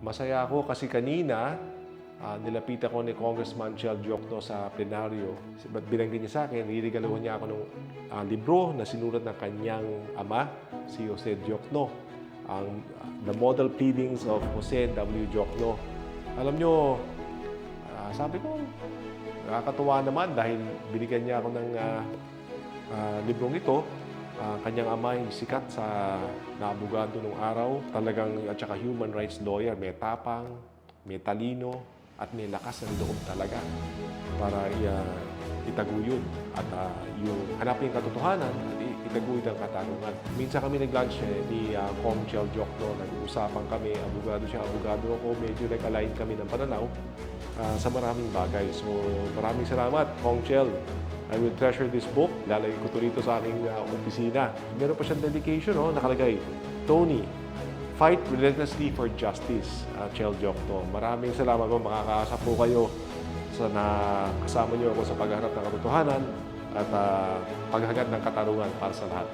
Masaya ako kasi kanina, ah, nilapitan ko ni Congressman Chel Diokno sa plenaryo. Ba't binanggit niya sa akin, nirigaluhan niya ako ng ah, libro na sinulat ng kanyang ama, si Jose Diokno. Ang The Model Pleadings of Jose W. Diokno. Alam nyo, ah, sabi ko, nakakatuwa naman dahil binigyan niya ako ng ah, ah, librong ito. Ah, kanyang ama ay sikat sa naabogado nung araw. Talagang, at saka human rights lawyer, may tapang, may talino, at may lakas ng loob talaga para i- itaguyod at ah, yung hanapin yung katotohanan at itaguyod ang katanungan. Minsan kami nag-lunch eh, ni uh, Com Chel Jokno, nag-uusapan kami, abogado siya, abogado ako, medyo nag-align kami ng pananaw ah, sa maraming bagay. So maraming salamat, Kong Chel. I will treasure this book. Lalagay ko ito rito sa aking ah, opisina. Meron pa siyang dedication, no? nakalagay, Tony, fight relentlessly for justice, uh, Chel Jokno. Maraming salamat po. Makakaasa po kayo sa na kasama niyo ako sa pagharap ng katotohanan at uh, paghagat ng katarungan para sa lahat.